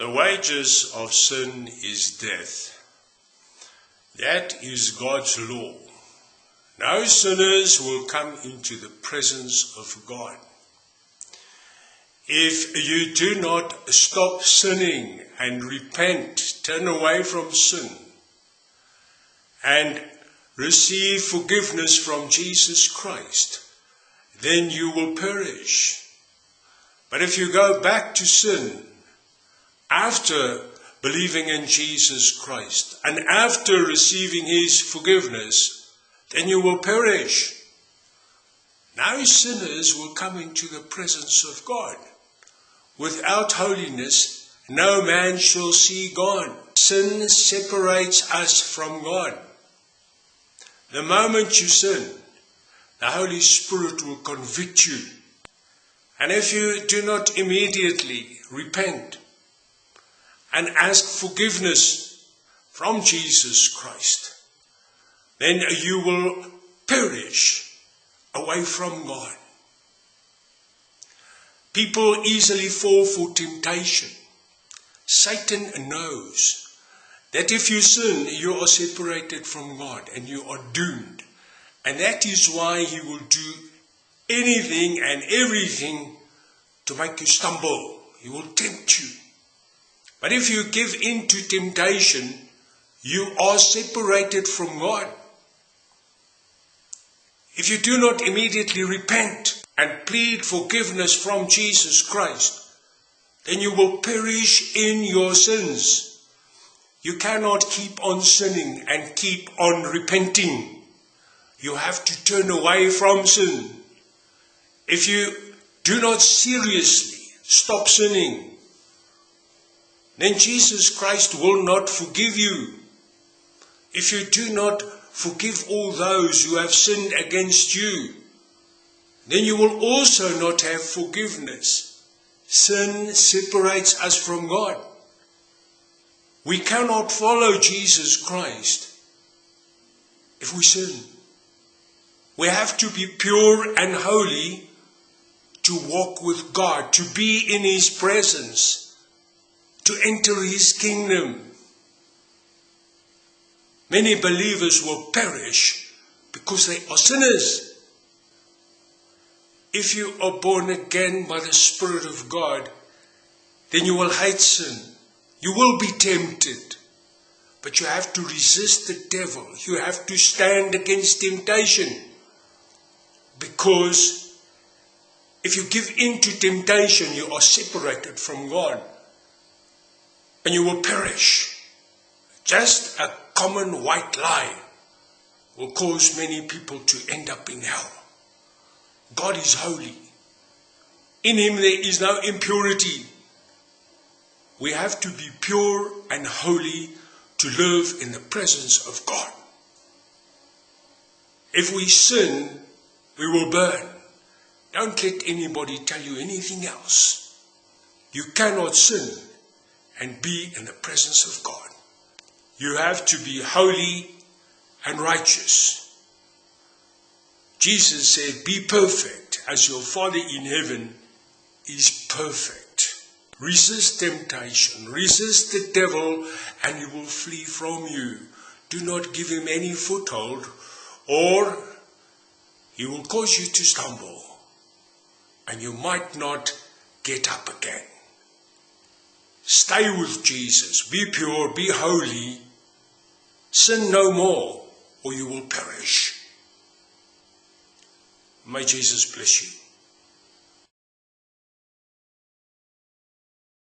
The wages of sin is death. That is God's law. No sinners will come into the presence of God. If you do not stop sinning and repent, turn away from sin, and receive forgiveness from Jesus Christ, then you will perish. But if you go back to sin after believing in Jesus Christ and after receiving his forgiveness, then you will perish. Now sinners will come into the presence of God. Without holiness, no man shall see God. Sin separates us from God. The moment you sin, the Holy Spirit will convict you. And if you do not immediately repent and ask forgiveness from Jesus Christ, then you will perish away from God. People easily fall for temptation. Satan knows that if you sin, you are separated from God and you are doomed. And that is why he will do anything and everything to make you stumble. He will tempt you. But if you give in to temptation, you are separated from God. If you do not immediately repent and plead forgiveness from Jesus Christ, then you will perish in your sins. You cannot keep on sinning and keep on repenting. You have to turn away from sin. If you do not seriously stop sinning, then Jesus Christ will not forgive you. If you do not forgive all those who have sinned against you, then you will also not have forgiveness. Sin separates us from God. We cannot follow Jesus Christ if we sin. We have to be pure and holy to walk with God, to be in His presence, to enter His kingdom. Many believers will perish because they are sinners. If you are born again by the Spirit of God, then you will hate sin. You will be tempted. But you have to resist the devil. You have to stand against temptation. Because if you give in to temptation, you are separated from God. And you will perish. Just a common white lie will cause many people to end up in hell. God is holy. In him there is no impurity. We have to be pure and holy to live in the presence of God. If we sin, we will burn. Don't let anybody tell you anything else. You cannot sin and be in the presence of God. You have to be holy and righteous. Jesus said, Be perfect as your Father in heaven is perfect. Resist temptation, resist the devil, and he will flee from you. Do not give him any foothold, or he will cause you to stumble, and you might not get up again. Stay with Jesus, be pure, be holy, sin no more, or you will perish. May Jesus bless you.